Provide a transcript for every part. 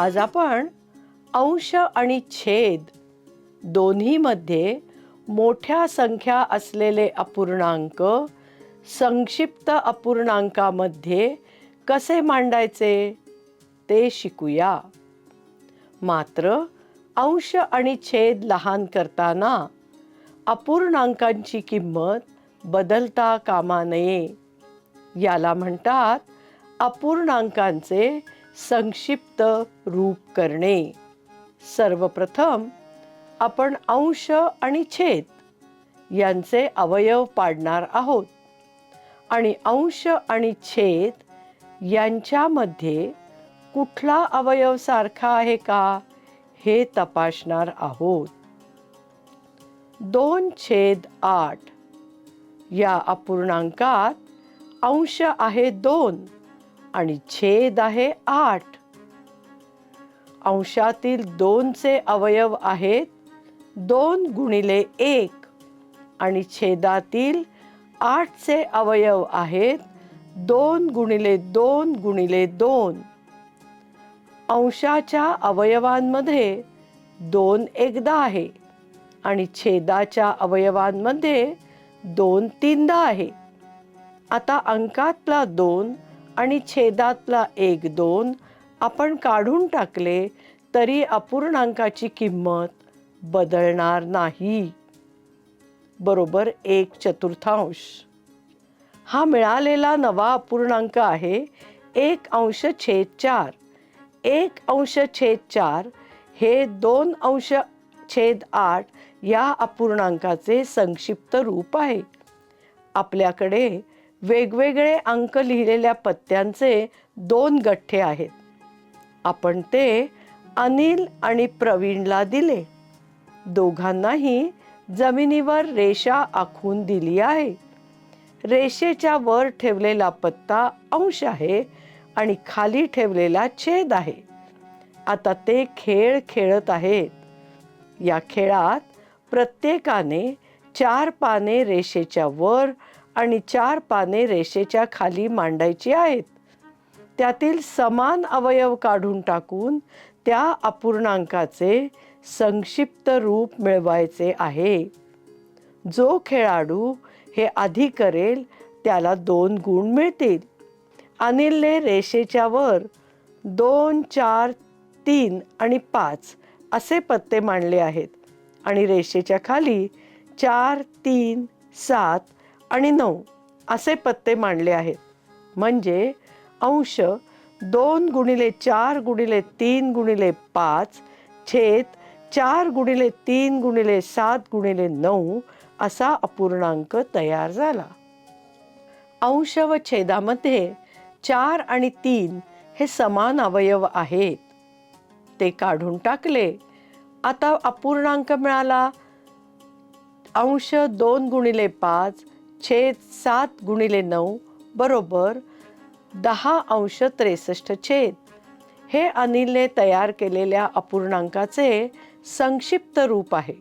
आज आपण अंश आणि छेद दोन्हीमध्ये मोठ्या संख्या असलेले अपूर्णांक संक्षिप्त अपूर्णांकामध्ये कसे मांडायचे ते शिकूया. मात्र अंश आणि छेद लहान करताना अपूर्णांकांची किंमत बदलता कामा नये. याला म्हणतात अपूर्णांकांचे संक्षिप्त रूप करणे. सर्वप्रथम आपण अंश आणि छेद यांचे अवयव पाडणार आहोत. आणि अंश आणि छेद यांच्यामध्ये कुठला अवयव सारखा आहे का हे तपासणार आहोत. दोन छेद आठ या अपूर्णांकात अंश आहे दोन. आणि छेद आहे आठ. अंशातील दोनचे अवयव आहेत दोन गुणिले एक. आणि छेदातील आठचे अवयव आहेत दोन गुणिले दोन गुणिले दोन. अंशाच्या अवयवांमध्ये दोन एकदा आहे आणि छेदाच्या अवयवांमध्ये दोन तीनदा आहे. आता अंकातला दोन आणि छेदातला एक दोन आपण काढून टाकले तरी अपूर्णांकाची किंमत बदलणार नाही. बरोबर एक चतुर्थांश. हा मिळालेला नवा अपूर्णांक आहे एक अंश छेद चार. एक अंश छेद चार हे दोन अंश छेद आठ या अपूर्णांकाचे संक्षिप्त रूप आहे. आपल्याकडे वेगवेगळे अंक लिहिलेल्या पत्त्यांचे दोन गठ्ठे आहेत. आपण ते अनिल आणि प्रवीणला दिले. दोघांनाही जमिनीवर रेषा आखून दिली आहे. रेषेच्या वर ठेवलेला पत्ता अंश आहे आणि खाली ठेवलेला छेद आहे. आता ते खेळ खेळत आहेत. या खेळात प्रत्येकाने चार पाने रेषेच्या वर आणि चार पाने रेषेच्या खाली मांडायची आहेत. त्यातील समान अवयव काढून टाकून त्या अपूर्णांकाचे संक्षिप्त रूप मिळवायचे आहे. जो खेळाडू हे आधी करेल त्याला दोन गुण मिळतील. अनिलने रेषेच्या वर दोन चार तीन आणि पाच असे पत्ते मांडले आहेत आणि रेषेच्या खाली चार तीन सात आणि नऊ असे पत्ते मांडले आहेत. म्हणजे अंश दोन गुणिले चार गुणिले तीन गुणिले पाच छेद चार गुणिले तीन गुणिले सात गुणिले नऊ असा अपूर्णांक तयार झाला. अंश व छेदामध्ये चार आणि तीन हे समान अवयव आहेत. ते काढून टाकले. आता अपूर्णांक मिळाला. अंश दोन गुणिले पाच छेद सात गुणिले नऊ बरोबर दहा अंश त्रेसष्ट छेद. हे अनिलने तयार केलेल्या अपूर्णांकाचे संक्षिप्त रूप आहे.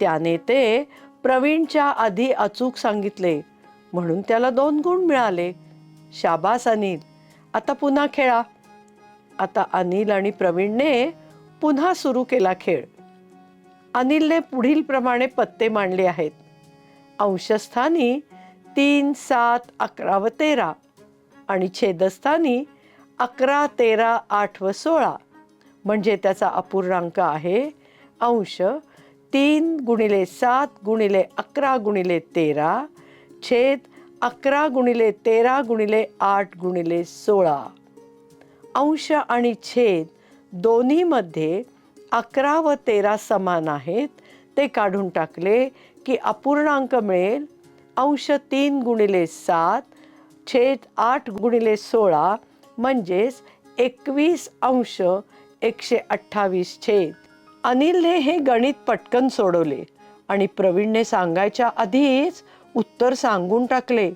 त्याने ते प्रवीणच्या आधी अचूक सांगितले म्हणून त्याला दोन गुण मिळाले. शाबास अनिल आता पुन्हा खेळा. आता अनिल आणि प्रवीणने पुन्हा सुरू केला खेळ. अनिलने पुढील प्रमाणे पत्ते मांडले आहेत. अंशस्थानी तीन सात अकरा व तेरा आणि छेदस्थानी अकरा तेरा आठ व सोळा. म्हणजे त्याचा अपूर्णांक आहे अंश तीन गुणिले सात गुणिले अकरा गुणिले तेरा छेद अकरा गुणिले तेरा गुणिले आठ गुणिले सोळा. अंश आणि छेद दोन्हीमध्ये अकरा व तेरा समान आहेत. ते काढून टाकले की अपूर्णांक मिळेल. अंश तीन गुणिले सात छेद आठ गुणिले सोळा म्हणजेच एकवीस अंश एकशे अठ्ठावीस छेद. अनिलने हे गणित पटकन सोडवले आणि प्रवीणने सांगायच्या आधीच उत्तर सांगून टाकले.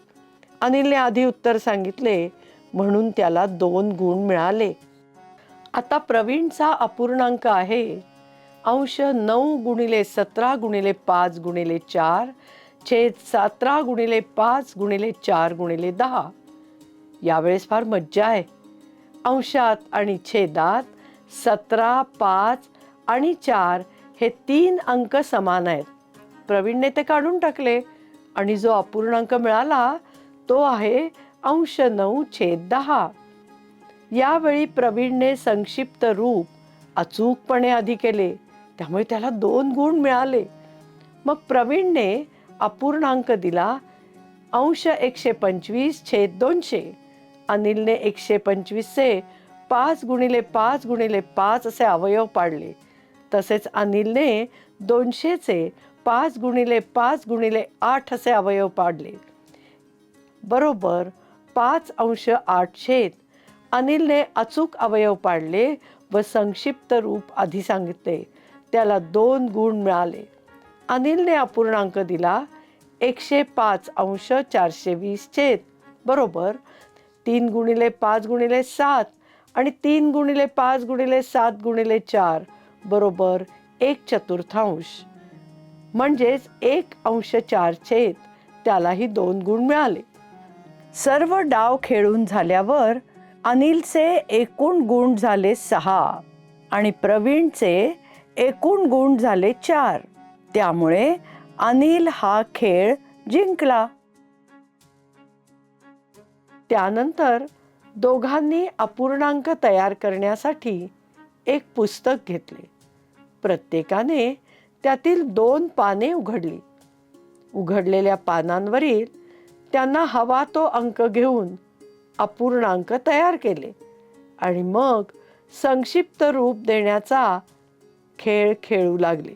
अनिलने आधी उत्तर सांगितले म्हणून त्याला दोन गुण मिळाले. आता प्रवीणचा अपूर्णांक आहे. अंश नऊ गुणिले सतरा गुणिले पाच गुणिले चार छेद सतरा गुणिले पाच गुणिले चार गुणिले दहा. यावेळेस फार मज्जा आहे. अंशात आणि छेदात सतरा पाच आणि चार हे तीन अंक समान आहेत. प्रवीणने ते काढून टाकले आणि जो अपूर्णांक मिळाला तो आहे अंश नऊ छेद दहा. यावेळी प्रवीणने संक्षिप्त रूप अचूकपणे आधी केले. त्यामुळे त्याला दोन गुण मिळाले. मग प्रवीणने अपूर्णांक दिला अंश एकशे पंचवीस छेद दोनशे. अनिलने एकशे पंचवीसचे पाच गुणिले पाच गुणिले पाच असे अवयव पाडले. तसेच अनिलने दोनशेचे पाच गुणिले पाच गुणिले आठ असे अवयव पाडले. बरोबर पाच अंश आठ छेद. अनिलने अचूक अवयव पाडले व संक्षिप्त रूप आधी सांगितले. त्याला दोन गुण मिळाले. अनिलने अपूर्णांक दिला एकशे पाच अंश चारशे वीस छेद. बरोबर? तीन गुणिले पाच गुणिले सात आणि तीन गुणिले पाच गुणिले सात गुणिले चार. बरोबर? एक चतुर्थांश. म्हणजेच एक अंश चार छेद. त्यालाही दोन गुण मिळाले. सर्व डाव खेळून झाल्यावर अनिलचे एकूण गुण झाले सहा आणि प्रवीणचे एकूण गुण झाले चार. त्यामुळे अनिल हा खेळ जिंकला. त्यानंतर दोघांनी अपूर्णांक तयार करण्यासाठी एक पुस्तक घेतले. प्रत्येकाने त्यातील दोन पाने उघडली. उघडलेल्या पानांवरील त्यांना हवा तो अंक घेऊन अपूर्णांक तयार केले आणि मग संक्षिप्त रूप देण्याचा खेळ खेळू लागले.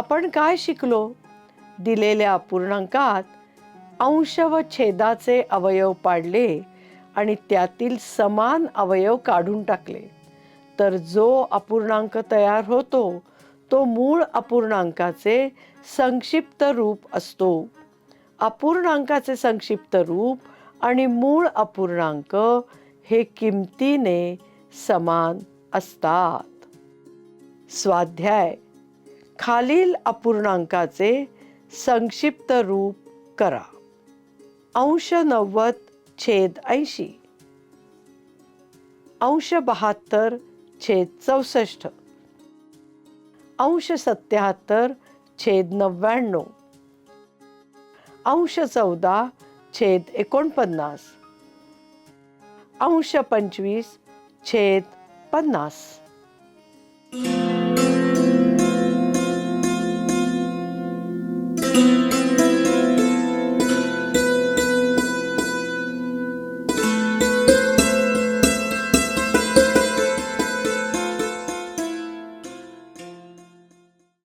आपण काय शिकलो? दिलेल्या अपूर्णांकात अंश व छेदाचे अवयव पाडले आणि त्यातील समान अवयव काढून टाकले. तर जो अपूर्णांक तयार होतो तो मूळ अपूर्णांकाचे संक्षिप्त रूप असतो. अपूर्णांकाचे संक्षिप्त रूप आणि मूळ अपूर्णांक हे किमतीने समान असतात. स्वाध्याय खालील अपूर्णांकाचे संक्षिप्त रूप करा. अंश नव्वद छेद ऐंशी. अंश बहात्तर छेद चौसष्ट. अंश सत्याहत्तर छेद नव्याण्णव. अंश चौदा छेद एकोणपन्नास. अंश पंचवीस छेद पन्नास.